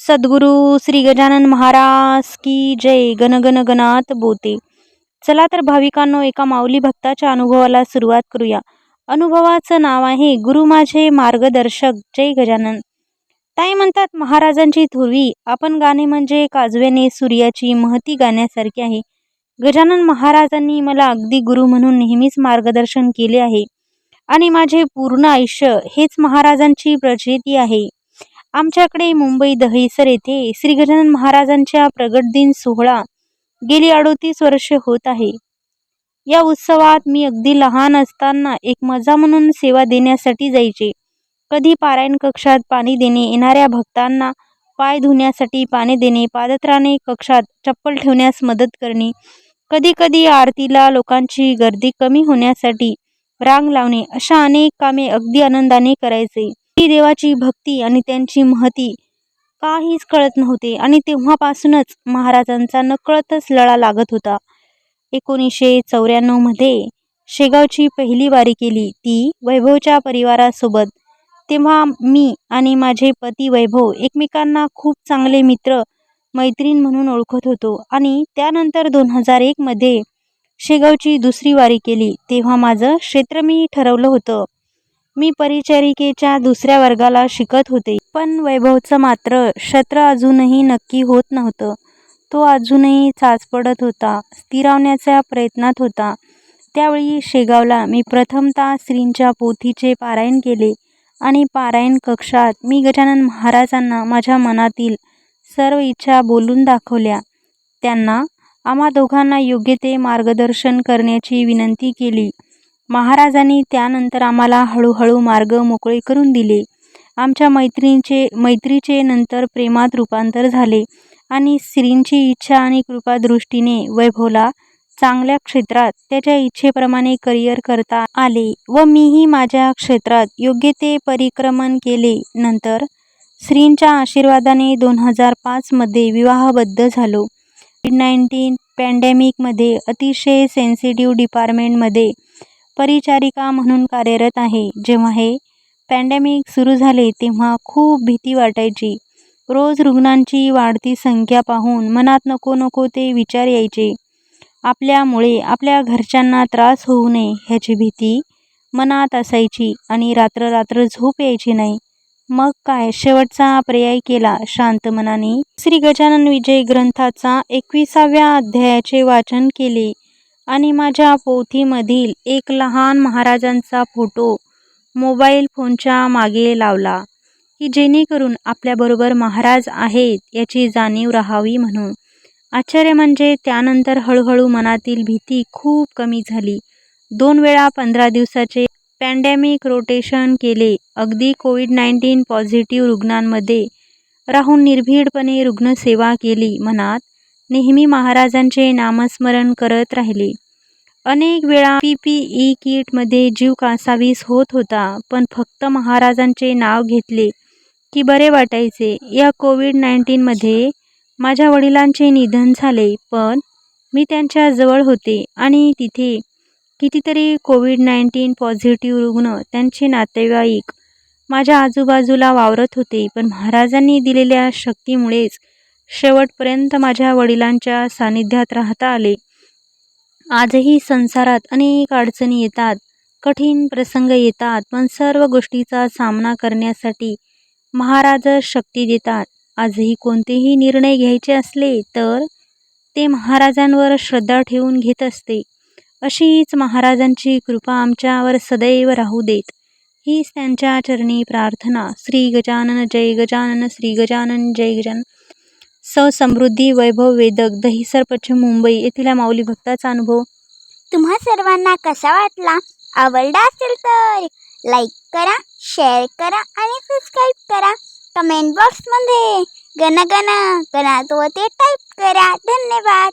सद्गुरू श्री गजानन महाराज की जय. गणगण गणात बोते. चला तर भाविकांनो एका माऊली भक्ताच्या अनुभवाला सुरुवात करूया. अनुभवाचं नाव आहे गुरु माझे मार्गदर्शक जय गजानन. ताई म्हणतात महाराजांची थुरवी आपण गाणे म्हणजे काजव्याने सूर्याची महती गाण्यासारखी आहे. गजानन महाराजांनी मला अगदी गुरु म्हणून नेहमीच मार्गदर्शन केले आहे आणि माझे पूर्ण आयुष्य हेच महाराजांची प्रचिती आहे. आमच्याकडे मुंबई दहिसर येथे श्री गजानन महाराजांच्या प्रगट दिन सोहळा गेली अडोतीस वर्षे होत आहे. या उत्सवात मी अगदी लहान असताना एक मजा म्हणून सेवा देण्यासाठी जायचे. कधी पारायण कक्षात पाणी देणे येणाऱ्या भक्तांना पाय धुण्यासाठी पाणी देणे पादत्राणे कक्षात चप्पल ठेवण्यास मदत करणे कधी कधी आरतीला लोकांची गर्दी कमी होण्यासाठी रांग लावणे अशा अनेक कामे अगदी आनंदाने करायचे. ती देवाची भक्ती आणि त्यांची महती काहीच कळत नव्हते आणि तेव्हापासूनच महाराजांचा नकळतच लळा लागत होता. एकोणीसशे चौऱ्याण्णवमध्ये शेगावची पहिली वारी केली ती वैभवच्या परिवारासोबत. तेव्हा मी आणि माझे पती वैभव एकमेकांना खूप चांगले मित्र मैत्रीण म्हणून ओळखत होतो आणि त्यानंतर दोन हजार एकमध्ये शेगावची दुसरी वारी केली तेव्हा माझं क्षेत्र मी ठरवलं होतं. मी परिचारिकेच्या दुसऱ्या वर्गाला शिकत होते. पण वैभवचं मात्र क्षत्र अजूनही नक्की होत नव्हतं. तो अजूनही चाच पडत होता स्थिरावण्याच्या प्रयत्नात होता. त्यावेळी शेगावला मी प्रथमतः श्रींच्या पोथीचे पारायण केले आणि पारायण कक्षात मी गजानन महाराजांना माझ्या मनातील सर्व इच्छा बोलून दाखवल्या. त्यांना आम्हा दोघांना योग्य ते मार्गदर्शन करण्याची विनंती केली. महाराजांनी त्यानंतर आम्हाला हळूहळू मार्ग मोकळे करून दिले. आमच्या मैत्रिणीचे मैत्रीचे नंतर प्रेमात रूपांतर झाले आणि श्रींची इच्छा आणि कृपादृष्टीने वैभवला चांगल्या क्षेत्रात त्याच्या इच्छेप्रमाणे करिअर करता आले व मीही माझ्या क्षेत्रात योग्य ते परिक्रमण केले. नंतर श्रींच्या आशीर्वादाने दोन हजार पाचमध्ये विवाहबद्ध झालो. कोविड नाईन्टीन पॅन्डेमिकमध्ये अतिशय सेन्सिटिव्ह डिपार्टमेंटमध्ये परिचारिका म्हणून कार्यरत आहे. जेव्हा हे पॅन्डेमिक सुरू झाले तेव्हा खूप भीती वाटायची. रोज रुग्णांची वाढती संख्या पाहून मनात नको नको ते विचार यायचे. आपल्यामुळे आपल्या घरच्यांना त्रास होऊ नये ह्याची भीती मनात असायची आणि रात्र रात्र झोप यायची नाही. मग काय? शेवटचा पर्याय केला शांत मनाने. श्री गजानन विजय ग्रंथाचा एकविसाव्या अध्यायाचे वाचन केले. आणि माझ्या पोथीमधील एक लहान महाराजांचा फोटो मोबाईल फोनच्या मागे लावला की जेणेकरून आपल्याबरोबर महाराज आहेत याची जाणीव राहावी म्हणून. आश्चर्य म्हणजे त्यानंतर हळूहळू मनातील भीती खूप कमी झाली. दोन वेळा पंधरा दिवसाचे पॅन्डेमिक रोटेशन केले अगदी कोविड नाईन्टीन पॉझिटिव्ह रुग्णांमध्ये राहून निर्भीडपणे रुग्णसेवा केली मनात. नेहमी महाराजांचे नामस्मरण करत राहिले. अनेक वेळा पी पी ई किटमध्ये जीव कासावीस होत होता पण फक्त महाराजांचे नाव घेतले की बरे वाटायचे. या कोविड नाईन्टीनमध्ये माझ्या वडिलांचे निधन झाले पण मी त्यांच्या जवळ होते आणि तिथे कितीतरी कोविड नाईन्टीन पॉझिटिव्ह रुग्ण त्यांचे नातेवाईक माझ्या आजूबाजूला वावरत होते पण महाराजांनी दिलेल्या शक्तीमुळेच शेवटपर्यंत माझ्या वडिलांच्या सानिध्यात राहता आले. आजही संसारात अनेक अडचणी येतात कठीण प्रसंग येतात पण सर्व गोष्टीचा सामना करण्यासाठी महाराज शक्ती देतात. आजही कोणतेही निर्णय घ्यायचे असले तर ते महाराजांवर श्रद्धा ठेवून घेत असते. अशीच महाराजांची कृपा आमच्यावर सदैव राहू देत. हीच त्यांच्या चरणी प्रार्थना. श्री गजानन जय गजानन श्री गजानन जय गजानन. सौ समृद्धी वैभव वेदक दहिसर पश्चिम मुंबई येथील माऊली भक्ताचा अनुभव. तुम्हा सर्वांना कसा वाटला? आवडला असेल तर लाईक करा शेअर करा आणि सबस्क्राईब करा. कमेंट बॉक्समध्ये गण गण गणात तो ते टाईप करा. धन्यवाद.